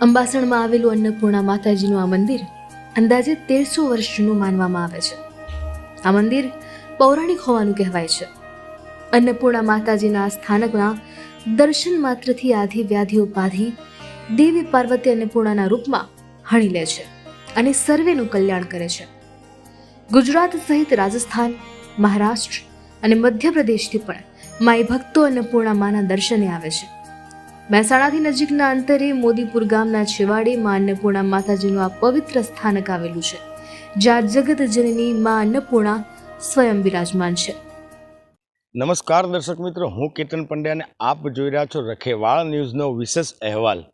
અંબાસણમાં આવેલું અન્નપૂર્ણા માતાજીનું આ મંદિર અંદાજે તેરસો વર્ષ જૂનું માનવામાં આવે છે. આ મંદિર પૌરાણિક હોવાનું કહેવાય છે. અન્નપૂર્ણા માતાજીના સ્થાનકના દર્શન માત્રથી આધી વ્યાધિ ઉપાધિ દેવી પાર્વતી અન્નપૂર્ણાના રૂપમાં હણી લે છે અને સર્વેનું કલ્યાણ કરે છે. ગુજરાત સહિત રાજસ્થાન, મહારાષ્ટ્ર અને મધ્યપ્રદેશથી પણ માય ભક્તો અન્નપૂર્ણા માના દર્શને આવે છે. મહેસાણાથી નજીકના અંતરે મોદીપુર ગામના છેવાડે મા અન્નપૂર્ણા માતાજીનું આ પવિત્ર સ્થાનક આવેલું છે, જ્યાં જગત જનની મા અન્નપૂર્ણા સ્વયં બિરાજમાન છે. નમસ્કાર દર્શક મિત્રો, હું કેતન પંડ્યા અને આપ જોઈ રહ્યા છો રખેવાળ ન્યૂઝનો વિશેષ અહેવાલ.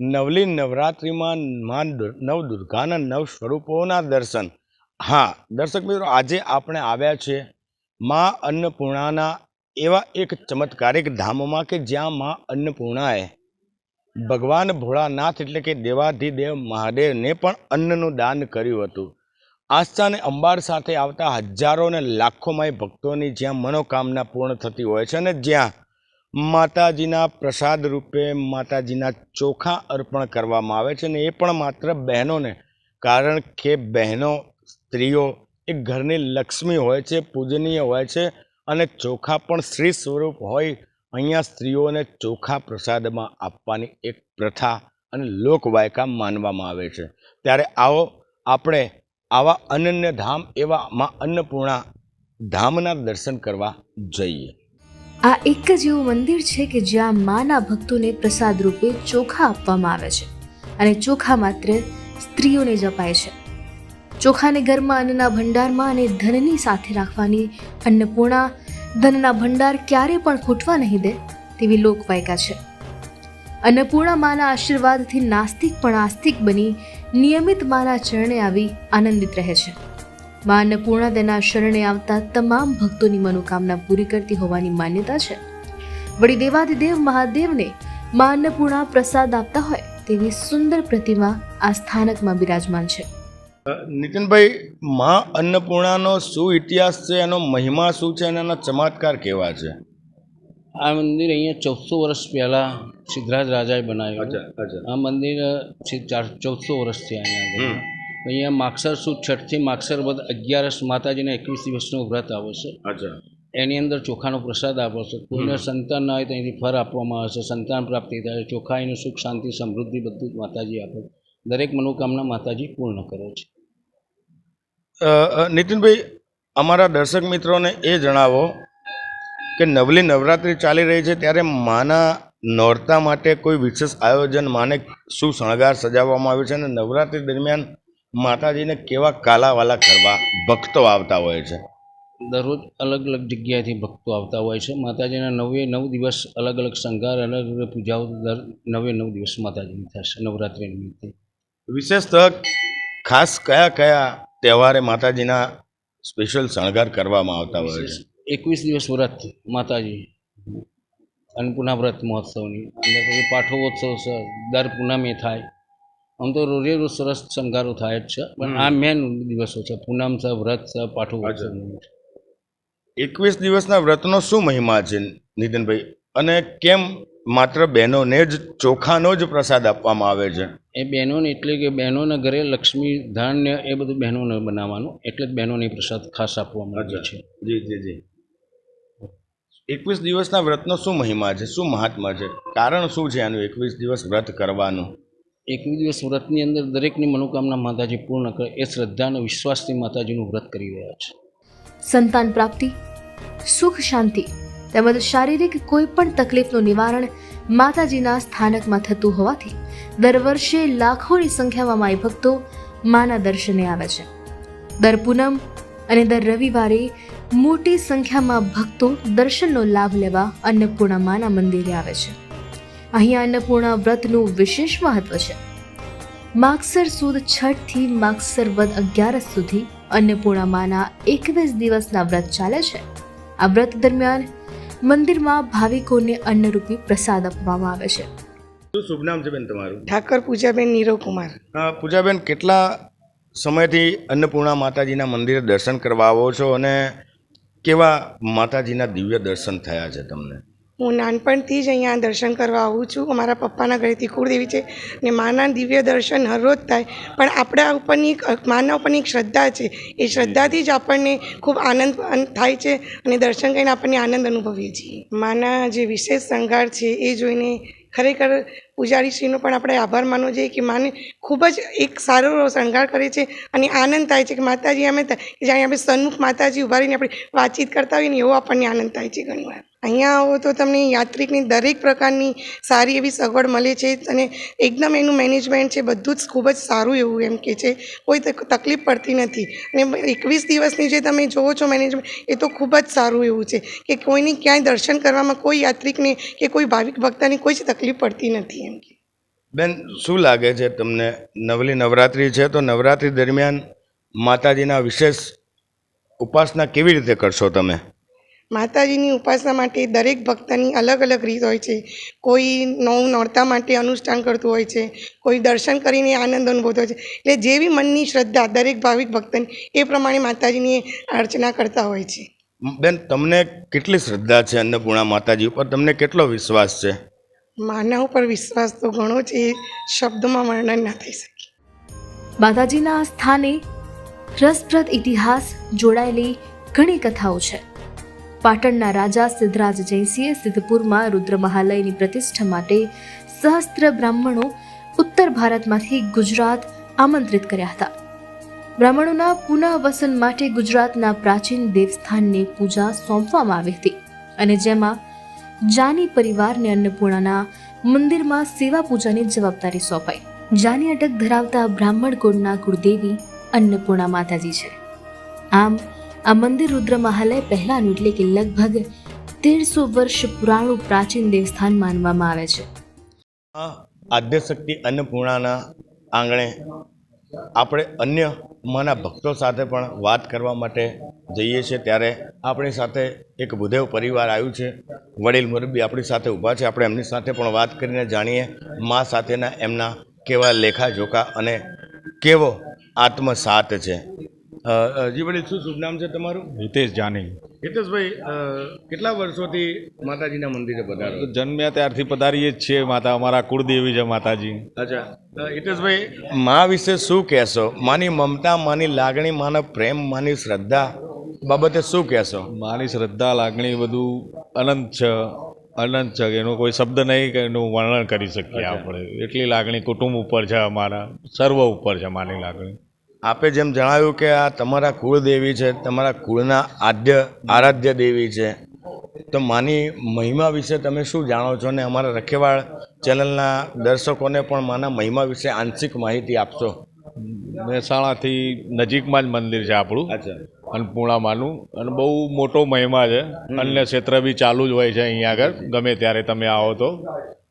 નવલી નવરાત્રિમાં મા દુર- નવ દુર્ગાના નવ સ્વરૂપોના દર્શન. હા, દર્શક મિત્રો, આજે આપણે આવ્યા છીએ માં અન્નપૂર્ણાના એવા એક ચમત્કારિક ધામમાં કે જ્યાં માં અન્નપૂર્ણાએ ભગવાન ભોળાનાથ એટલે કે દેવાધિદેવ મહાદેવને પણ અન્નનું દાન કર્યું હતું. આસ્થા અને અંબાર સાથે આવતા હજારો અને લાખોમાંય ભક્તોની જ્યાં મનોકામના પૂર્ણ થતી હોય છે અને જ્યાં માતાજીના પ્રસાદ રૂપે માતાજીના ચોખા અર્પણ કરવામાં આવે છે અને એ પણ માત્ર બહેનોને, કારણ કે બહેનો, સ્ત્રીઓ, એ ઘરની લક્ષ્મી હોય છે, પૂજનીય હોય છે અને ચોખા પણ શ્રી સ્વરૂપ હોય, અહીંયા સ્ત્રીઓને ચોખા પ્રસાદમાં આપવાની એક પ્રથા અને લોકવાયકા માનવામાં આવે છે. ત્યારે આવો, આપણે આવા અનન્ય ધામ એવા માં અન્નપૂર્ણા ધામના દર્શન કરવા જઈએ. આ એક જ એવું મંદિર છે કે જ્યાં માના ભક્તોને પ્રસાદ રૂપે ચોખા આપવામાં આવે છે અને ચોખા માત્ર સ્ત્રીઓને જ અપાય છે. ચોખાને ઘરમાં અન્નના ભંડારમાં અને ધનની સાથે રાખવાની અન્નપૂર્ણા. ધનના ભંડાર ક્યારે પણ ખૂટવા નહીં દે તેવી લોકવાયકા છે. અન્નપૂર્ણા માના આશીર્વાદથી નાસ્તિક પણ આસ્તિક બની, નિયમિત માના ચરણે આવી આનંદિત રહે છે. મા અન્નપૂર્ણા તેના શરણે આવતા તમામ ભક્તોની મનોકામના પૂરી કરતી હોવાની માન્યતા છે. વળી દેવાદિદેવ મહાદેવને મા અન્નપૂર્ણા પ્રસાદ આપતા હોય તેવી સુંદર પ્રતિમા આ સ્થાનકમાં બિરાજમાન છે. નીતિનભાઈ માં અન્નપૂર્ણાનો શું ઇતિહાસ છે? એનો મહિમા શું છે? અને એના ચમત્કાર કેવા છે? આ મંદિર અહીંયા ચૌદસો વર્ષ પહેલાં સિદ્ધરાજ રાજાએ બનાવ્યું. આ મંદિર છે ચાર ચૌદસો વર્ષથી અહીંયા આગળ. અહીંયા માક્ષર સુદ છઠથી માક્ષર વધ અગિયારસ માતાજીના એકવીસ દિવસનું વ્રત આવે છે. એની અંદર ચોખાનો પ્રસાદ આપે છે. કોઈને સંતાન ના હોય તો અહીંથી ફર આપવામાં આવે છે. સંતાન પ્રાપ્તિ થાય છે. ચોખા એનું સુખ શાંતિ સમૃદ્ધિ બધું જ માતાજી આપે દરેક મનોકામના માતાજી પૂર્ણ કરે છે. નીતિનભાઈ અમારા દર્શક મિત્રોને એ જણાવો કે નવલી નવરાત્રિ ચાલી રહી છે ત્યારે માના નોરતા માટે કોઈ વિશેષ આયોજન માને શું શણગાર સજાવવામાં આવ્યો છે અને નવરાત્રિ દરમિયાન માતાજીને કેવા કાલાવાલા કરવા ભક્તો આવતા હોય છે? દરરોજ અલગ અલગ જગ્યાએથી ભક્તો આવતા હોય છે. માતાજીના નવે નવ દિવસ અલગ અલગ શણગાર અલગ અલગ પૂજાઓ દર નવે નવ દિવસ માતાજીની થશે નવરાત્રિ નિમિત્તે. વિશેષ ખાસ કયા કયા તહેવારે માતાજીના સ્પેશિયલ શણગાર કરવામાં આવતા હોય છે. એકવીસ દિવસ વ્રત માતાજી અન્નપૂર્ણા વ્રત મહોત્સવની. અંદર પછી પાઠોત્સવ દર પૂનમે થાય. આમ તો રોજે રોજ સરસ શણગારો થાય જ છે. પણ આ મેન દિવસો છે. પૂનમ છે વ્રત છે પાઠોત્સવ. એકવીસ દિવસના વ્રતનો શું મહિમા છે નીતિનભાઈ? અને કેમ માત્ર બહેનોને જ ચોખાનો જ પ્રસાદ આપવામાં આવે છે. એ બહેનોને એટલે કે બહેનોના ઘરે લક્ષ્મી ધાન્ય એ બધું બહેનોને બનાવવાનું એટલે જ બહેનોને પ્રસાદ ખાસ આપવામાં આવે છે. જી જી જી. એકવીસ દિવસના વ્રતનો શું મહિમા છે? શું મહાત્મા છે? કારણ શું છે આનું એકવીસ દિવસ વ્રત કરવાનું? એકવીસ દિવસ વ્રતની અંદર દરેકની મનોકામના માતાજી પૂર્ણ કરે એ શ્રદ્ધા અને વિશ્વાસથી માતાજીનું વ્રત કરી રહ્યા છે. સંતાન પ્રાપ્તિ સુખ શાંતિ. તેમજ શારીરિક કોઈ પણ તકલીફનું નિવારણ માતાજીના સ્થાનકમાં થતું હોવાથી દર વર્ષે લાખોની સંખ્યામાં માઈ ભક્તો માના દર્શને આવે છે. દર પૂનમ અને દર રવિવારે મોટી સંખ્યામાં ભક્તો દર્શનનો લાભ લેવા અન્નપૂર્ણા માના મંદિરે આવે છે. અહીંયા અન્નપૂર્ણા વ્રતનું વિશેષ મહત્વ છે. માગસર સુદ છઠથી માગસર વદ અગિયારસ સુધી અન્નપૂર્ણા માના એકવીસ દિવસના વ્રત ચાલે છે. આ વ્રત દરમિયાન મંદિરમાં ભાવિકોને અન્નરૂપી પ્રસાદ આપવામાં આવે છે. શું શુભ નામ છે બેન તમારું? ઠાકર પૂજાબેન નીરવ કુમાર પૂજાબેન કેટલા સમયથી અન્નપૂર્ણા માતાજીના મંદિરે દર્શન કરવા આવો છો અને કેવા માતાજીના દિવ્ય દર્શન થયા છે તમને? હું નાનપણથી જ અહીંયા દર્શન કરવા આવું છું. અમારા પપ્પાના ઘરેથી કુળદેવી છે ને માના દિવ્ય દર્શન હરરોજ થાય. પણ આપણા ઉપરની એક માના ઉપરની એક શ્રદ્ધા છે. એ શ્રદ્ધાથી જ આપણને ખૂબ આનંદ થાય છે અને દર્શન કરીને આપણને આનંદ અનુભવીએ છીએ. માના જે વિશેષ શણગાર છે એ જોઈને ખરેખર પૂજારીશ્રીનો પણ આપણે આભાર માનવો જોઈએ કે માને ખૂબ જ એક સારો શણગાર કરે છે અને આનંદ થાય છે કે માતાજી અમે કે જાણે આપણે સન્મુખ માતાજી ઊભા રહીને આપણે વાતચીત કરતા હોઈએ ને એવો આપણને આનંદ થાય છે ઘણીવાર. અહીંયા આવો તો તમને યાત્રિકની દરેક પ્રકારની સારી એવી સગવડ મળે છે અને એકદમ એનું મેનેજમેન્ટ છે, બધું જ ખૂબ જ સારું એવું એમ કે છે. કોઈ તક- તકલીફ પડતી નથી. અને એકવીસ દિવસની જે તમે જોવો છો મેનેજમેન્ટ એ તો ખૂબ જ સારું એવું છે કે કોઈની ક્યાંય દર્શન કરવામાં કોઈ યાત્રિકને કે કોઈ ભાવિક ભક્તની કોઈ જ તકલીફ પડતી નથી એમ બેન, શું લાગે છે તમને? નવલી નવરાત્રિ છે તો નવરાત્રિ દરમિયાન માતાજીના વિશેષ ઉપાસના કેવી રીતે કરશો તમે? માતાજીની ઉપાસના માટે દરેક ભક્તની અલગ અલગ રીત હોય છે. કોઈ નવ નોરતા માટે અનુષ્ઠાન કરતું હોય છે કોઈ દર્શન કરીને આનંદ અનુભવતો હોય છે. એટલે જેવી મનની શ્રદ્ધા દરેક ભાવિક ભક્તની એ પ્રમાણે માતાજીની અર્ચના કરતા હોય છે. બેન તમને કેટલી શ્રદ્ધા છે અન્નપૂર્ણા માતાજી ઉપર? તમને કેટલો વિશ્વાસ છે? માના ઉપર વિશ્વાસ તો ઘણો છે એ શબ્દોમાં વર્ણન ના થઈ શકે. માતાજીના સ્થાને રસપ્રદ ઇતિહાસ જોડાયેલી ઘણી કથાઓ છે. પાટણના રાજા સિદ્ધરાજ જયસિંહે સિદ્ધપુરમાં રુદ્ર મહાલયની પ્રતિષ્ઠા માટે સહસ્ત્ર બ્રાહ્મણો ઉત્તર ભારતમાંથી ગુજરાત આમંત્રિત કર્યા હતા. બ્રાહ્મણોના પુનઃવસન માટે ગુજરાતના પ્રાચીન દેવસ્થાનને પૂજા સોંપવામાં આવી હતી અને જેમાં જાની પરિવારને અન્નપૂર્ણાના મંદિરમાં સેવા પૂજાની જવાબદારી સોંપાઈ. જાની અટક ધરાવતા બ્રાહ્મણ કુળના કુળદેવી અન્નપૂર્ણા માતાજી છે. આમ આ મંદિર રુદ્ર મહાલય પહેલાંનું એટલે કે લગભગ તેરસો વર્ષ પુરાણું પ્રાચીન દેવસ્થાન માનવામાં આવે છે. આ આદ્યશક્તિ અન્નપૂર્ણાના આંગણે આપણે અન્ય માના ભક્તો સાથે પણ વાત કરવા માટે જઈએ છીએ. ત્યારે આપણી સાથે એક બુધેવ પરિવાર આવ્યું છે. વડીલ મુરબ્બી આપણી સાથે ઊભા છે. આપણે એમની સાથે પણ વાત કરીને જાણીએ મા સાથેના એમના કેવા લેખા જોખા અને કેવો આત્મસાત છે. જી વડીલ શું શુભ નામ છે તમારું? હિતેશ જાની. હિતેશભાઈ કેટલા વર્ષોથી માતાજીના મંદિરે પધારો તો જન્મ્યા ત્યારથી પધારીએ જ છીએ માતા અમારા કુળદેવી છે માતાજી. અચ્છા. હિતેશભાઈ મા વિશે શું કહેશો? માની મમતા માની લાગણી માનો પ્રેમ માની શ્રદ્ધા બાબતે શું કહેશો? મારી શ્રદ્ધા લાગણી બધું અનંત છે. અનંત છે એનો કોઈ શબ્દ નહીં કે એનું વર્ણન કરી શકીએ આપણે. એટલી લાગણી કુટુંબ ઉપર છે અમારા. સર્વ ઉપર છે માની લાગણી. આપે જેમ જણાવ્યું કે આ તમારા કુળદેવી છે તમારા કુળના આદ્ય આરાધ્ય દેવી છે. તો માની મહિમા વિશે તમે શું જાણો છો અને અમારા રખેવાળ ચેનલના દર્શકોને પણ માના મહિમા વિશે આંશિક માહિતી આપશો? મહેસાણાથી નજીકમાં જ મંદિર છે આપણું. અચ્છા. અન્નપૂર્ણામાનું અને બહુ મોટો મહિમા છે. અન્ય ક્ષેત્ર બી ચાલુ જ હોય છે અહીંયા આગળ. ગમે ત્યારે તમે આવો તો.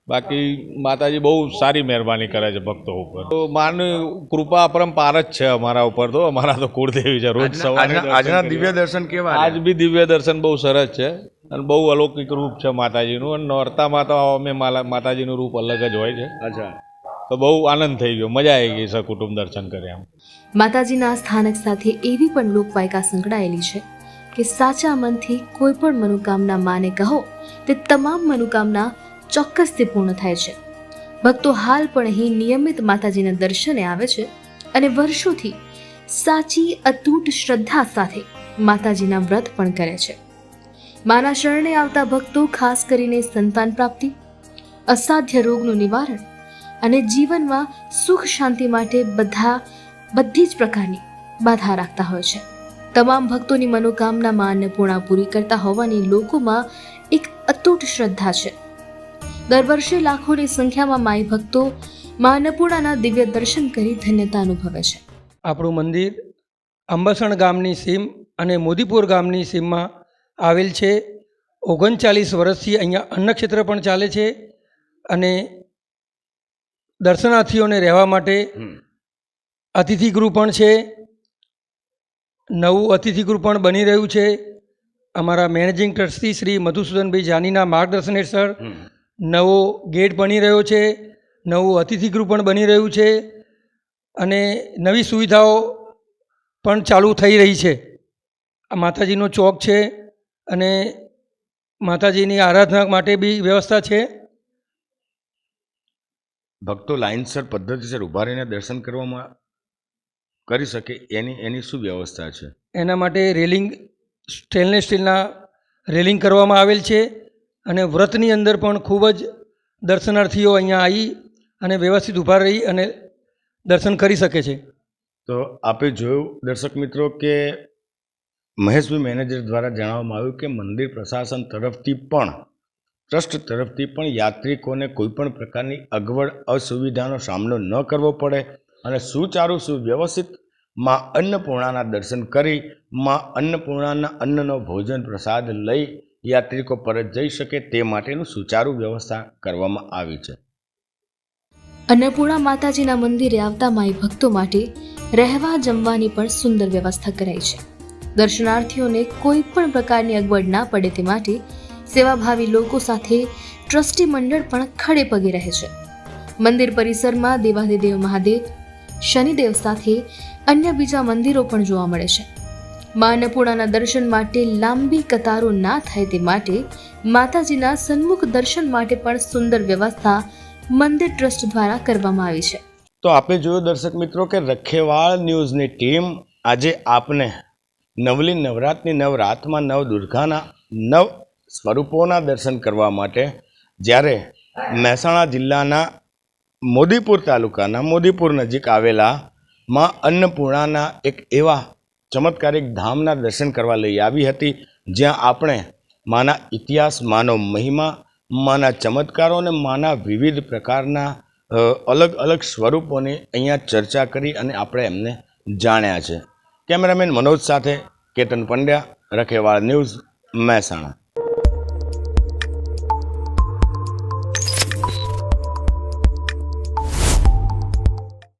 બાકી માતાજી બહુ સારી મહેરબાની કરે છે ભક્તો ઉપર. તો માની કૃપા અપરંપાર જ છે અમારા ઉપર તો. અમારા તો કુળદેવી છે રોજ સવારે આજના. દિવ્ય દર્શન કેવા આજ બી દિવ્ય દર્શન બહુ સરસ છે અને બહુ અલૌકિક રૂપ છે માતાજીનું અને નોરતામાં તો અમે માલા- માતાજીનું રૂપ અલગ જ હોય છે. અચ્છા. તો બહુ આનંદ થઈ ગયો. મજા આવી ગઈ સકુટુંબ દર્શન કર્યા માતાજીના સ્થાનક સાથે એવી પણ લોકવાયકા સંકળાયેલી છે કે સાચા મનથી કોઈ પણ મનોકામના માને કહો તે તમામ મનોકામના ચોક્કસથી પૂર્ણ થાય છે. ભક્તો હાલ પણ અહીં નિયમિત માતાજીના દર્શને આવે છે અને વર્ષોથી સાચી, અતૂટ શ્રદ્ધા સાથે માતાજીના વ્રત પણ કરે છે. માના શરણે આવતા ભક્તો ખાસ કરીને સંતાન પ્રાપ્તિ, અસાધ્ય રોગનું નિવારણ અને જીવનમાં સુખ શાંતિ માટે બધા, બધી જ પ્રકારની બાધા રાખતા હોય છે. તમામ ભક્તોની મનોકામના માં અન્નપૂર્ણા પૂરી કરતા હોવાની લોકોમાં એક અતૂટ શ્રદ્ધા છે. દર વર્ષે લાખોની સંખ્યામાં માઈ ભક્તો મા અન્નપૂર્ણાના દિવ્ય દર્શન કરી ધન્યતા અનુભવે છે. આપણું મંદિર અંબસણ ગામની સીમ અને મોદીપુર ગામની સીમમાં આવેલ છે. ઓગણચાલીસ વર્ષથી અહીંયા અન્નક્ષેત્ર પણ ચાલે છે અને દર્શનાર્થીઓને રહેવા માટે અતિથિગૃહ પણ છે. નવું અતિથિગૃહ પણ બની રહ્યું છે. અમારા મેનેજિંગ ટ્રસ્ટી શ્રી મધુસૂદનભાઈ જાનીના માર્ગદર્શન હેઠળ નવો ગેટ બની રહ્યો છે નવું અતિથિગૃહ પણ બની રહ્યું છે અને નવી સુવિધાઓ પણ ચાલુ થઈ રહી છે. આ માતાજીનો ચોક છે અને માતાજીની આરાધના માટે બી વ્યવસ્થા છે. ભક્તો લાઇનસર પદ્ધતિસર ઊભા રહીને દર્શન કરવામાં કરી શકે એની એની શું વ્યવસ્થા છે? એના માટે રેલિંગ સ્ટેનલેસ સ્ટીલના રેલિંગ કરવામાં આવેલ છે. અને વ્રતની અંદર પણ ખૂબ જ દર્શનાર્થીઓ અહીંયા આવી અને વ્યવસ્થિત ઊભા રહી અને દર્શન કરી શકે છે. તો આપે જોયું, દર્શક મિત્રો, કે મહેશભાઈ મેનેજર દ્વારા જણાવવામાં આવ્યું કે મંદિર પ્રશાસન તરફથી પણ, ટ્રસ્ટ તરફથી પણ યાત્રિકોને કોઈપણ પ્રકારની અગવડ અસુવિધાનો સામનો ન કરવો પડે અને સુચારુ સુવ્યવસ્થિતમાં અન્નપૂર્ણાના દર્શન કરી, માં અન્નપૂર્ણાના અન્નનો ભોજન પ્રસાદ લઈ યાત્રિકો પરત જઈ શકે તે માટેનું સુચારુ વ્યવસ્થા કરવામાં આવી છે. અન્નપૂર્ણા માતાજીના મંદિરે આવતા માઈ ભક્તો માટે રહેવા જમવાની પણ સુંદર વ્યવસ્થા કરાઈ છે. દર્શનાર્થીઓને કોઈ પણ પ્રકારની અગવડ ના પડે તે માટે સેવાભાવી લોકો સાથે ટ્રસ્ટી મંડળ પણ ખડે પગે રહે છે. મંદિર પરિસરમાં દેવાધિદેવ મહાદેવ, શનિદેવ સાથે અન્ય બીજા મંદિરો પણ જોવા મળે છે. મા અન્નપૂર્ણાના દર્શન માટે લાંબી કતારો ના થાય તે માટે માતાજીના સન્મુખ દર્શન માટે પણ સુંદર વ્યવસ્થા મંદિર ટ્રસ્ટ દ્વારા કરવામાં આવી છે. તો આપે જોયું દર્શક મિત્રો કે રખેવાળ ન્યૂઝની ટીમ આજે આપને નવલી નવરાતની નવરાતમાં નવ દુર્ગાના નવ સ્વરૂપોના દર્શન કરવા માટે જ્યારે મહેસાણા જિલ્લાના મોદીપુર તાલુકાના મોદીપુર નજીક આવેલા માં અન્નપૂર્ણાના એક એવા ચમત્કારિક ધામના દર્શન કરવા લઈ આવી હતી, જ્યાં આપણે માના ઇતિહાસ, માનો મહિમા, માના ચમત્કારો અને માના વિવિધ પ્રકારના અલગ અલગ સ્વરૂપોની અહીંયા ચર્ચા કરી અને આપણે એમને જાણ્યા છે. કેમેરામેન મનોજ સાથે કેતન પંડ્યા, રખેવાળ ન્યૂઝ મહેસાણા.